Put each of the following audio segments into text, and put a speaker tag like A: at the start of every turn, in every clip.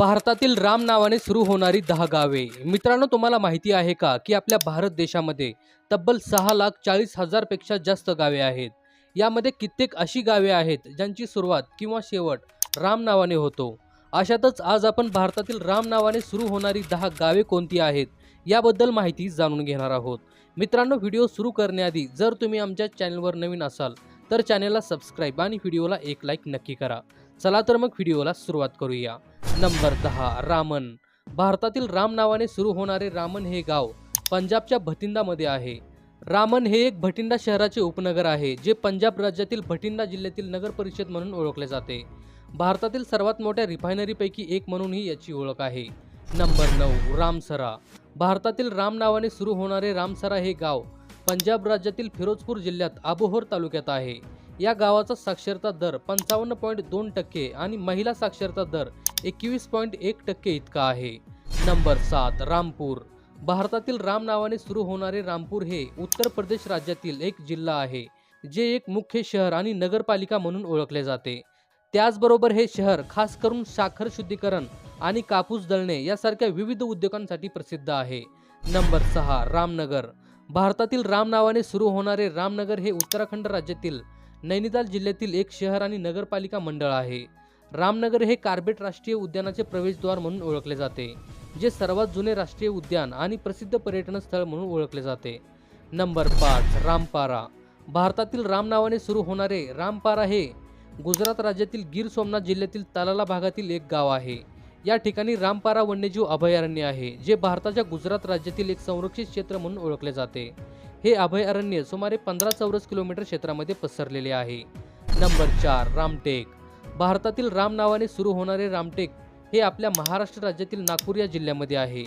A: भारतातील राम नावाने सुरू होणारी दहा गावे. मित्रांनो तुम्हाला माहिती आहे का की आपल्या भारत देशामध्ये तब्बल सहा लाख चाळीस हजारपेक्षा जास्त गावे आहेत. यामध्ये कित्येक अशी गावे आहेत ज्यांची सुरुवात किंवा शेवट राम नावाने होतो. अशातच आज आपण भारतातील राम नावाने सुरू होणारी दहा गावे कोणती आहेत याबद्दल माहिती जाणून घेणार आहोत. मित्रांनो व्हिडिओ सुरू करण्याआधी जर तुम्ही आमच्या चॅनलवर नवीन असाल तर चॅनलला सबस्क्राईब आणि व्हिडिओला एक लाईक नक्की करा. चला तर मग व्हिडिओला सुरुवात करूया. नंबर दहा रामन. भारतातील राम नावाने सुरू होणारे रामन हे गाव पंजाबच्या भटिंडामध्ये आहे. रामन हे एक भटिंडा शहराचे उपनगर आहे जे पंजाब राज्यातील भटिंडा जिल्ह्यातील नगर परिषद म्हणून ओळखले जाते. भारतातील सर्वात मोठ्या रिफायनरीपैकी एक म्हणूनही याची ओळख आहे. नंबर नऊ रामसरा. भारतातील राम नावाने सुरू होणारे रामसरा हे गाव पंजाब राज्यातील फिरोजपूर जिल्ह्यात आबोहर तालुक्यात आहे. या गावाचा साक्षरता दर पंचावन्न पॉईंट दोन टक्के आणि महिला साक्षरता दर एकवीस पॉईंट एक टक्के इतका आहे. नंबर सात रामपूर. भारतातील राम नावाने सुरू होणारे रामपूर हे उत्तर प्रदेश राज्यातील एक जिल्हा आहे जे एक मुख्य शहर आणि नगरपालिका म्हणून ओळखले जाते. त्याचबरोबर हे शहर खास करून साखर शुद्धीकरण आणि कापूस दळणे यासारख्या विविध उद्योगांसाठी प्रसिद्ध आहे. नंबर सहा रामनगर. भारतातील राम नावाने सुरू होणारे रामनगर हे उत्तराखंड राज्यातील नैनिताल जिल्ह्यातील एक शहर आणि नगरपालिका मंडळ आहे. रामनगर हे कार्बेट राष्ट्रीय उद्यानाचे प्रवेशद्वार म्हणून ओळखले जाते जे सर्वात जुने राष्ट्रीय उद्यान आणि प्रसिद्ध पर्यटन स्थळ म्हणून ओळखले जाते. नंबर पाच रामपारा. भारतातील राम नावाने सुरू होणारे रामपारा हे गुजरात राज्यातील गीर सोमनाथ जिल्ह्यातील तालाला भागातील एक गाव आहे. या ठिकाणी रामपारा वन्यजीव अभयारण्य आहे जे भारताच्या गुजरात राज्यातील एक संरक्षित क्षेत्र म्हणून ओळखले जाते. हे अभयारण्य सुमारे पंधरा चौरस किलोमीटर क्षेत्रामध्ये पसरलेले आहे. नंबर चार रामटेक. भारतातील राम नावाने सुरू होणारे रामटेक हे आपल्या महाराष्ट्र राज्यातील नागपूर या जिल्ह्यामध्ये आहे.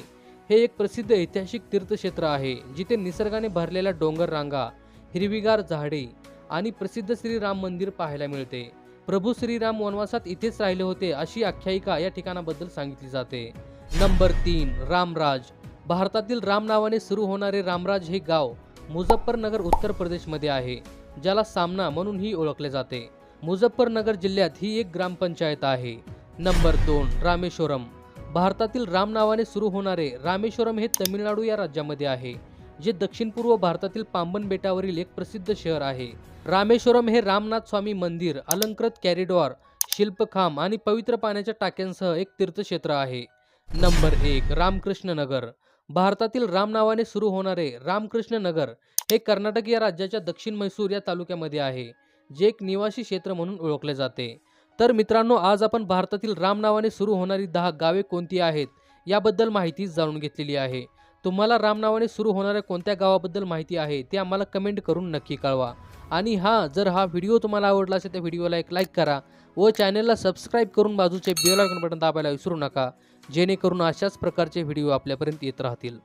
A: हे एक प्रसिद्ध ऐतिहासिक तीर्थक्षेत्र आहे जिथे निसर्गाने भरलेल्या डोंगर रांगा हिरवीगार झाडे आणि प्रसिद्ध श्रीराम मंदिर पाहायला मिळते. प्रभू श्रीराम वनवासात इथेच राहिले होते अशी आख्यायिका या ठिकाणाबद्दल सांगितली जाते. नंबर तीन रामराज. भारतातील राम नावाने सुरू होणारे रामराज हे गाव मुझफ्फरनगर उत्तर प्रदेशमध्ये आहे ज्याला सामना म्हणूनही ओळखले जाते. मुझफ्फरनगर जिल्ह्यात ही एक ग्रामपंचायत आहे. नंबर दोन रामेश्वरम. भारतातील राम नावाने सुरू होणारे रामेश्वरम हे तमिळनाडू या राज्यामध्ये आहे जे दक्षिण पूर्व भारतातील पांबन बेटावरील एक प्रसिद्ध शहर आहे. रामेश्वरम हे रामनाथ स्वामी मंदिर अलंकृत कॅरिडॉर शिल्पखांब आणि पवित्र पाण्याच्या टाक्यांसह एक तीर्थक्षेत्र आहे. नंबर एक रामकृष्ण नगर भारतातील राम नावाने सुरू होणारे रामकृष्ण नगर हे कर्नाटक या राज्याच्या दक्षिण म्हैसूर या तालुक्यामध्ये आहे जे एक निवासी क्षेत्र म्हणून ओळखले जाते. तर मित्रांनो आज आपण भारतातील राम नावाने सुरू होणारी दहा गावे कोणती आहेत याबद्दल माहिती जाणून घेतलेली आहे. तुम्हाला राम नावाने सुरू होणाऱ्या कोणत्या गावाबद्दल माहिती आहे ते आम्हाला कमेंट करून नक्की कळवा. आणि हां जर हा व्हिडिओ तुम्हाला आवडला असेल तर व्हिडिओला एक लाईक करा व चॅनलला सबस्क्राईब करून बाजूचे बेल आयकॉन बटन दाबायला विसरू नका जेणेकरून अशाच प्रकारचे व्हिडिओ आपल्यापर्यंत येत राहतील.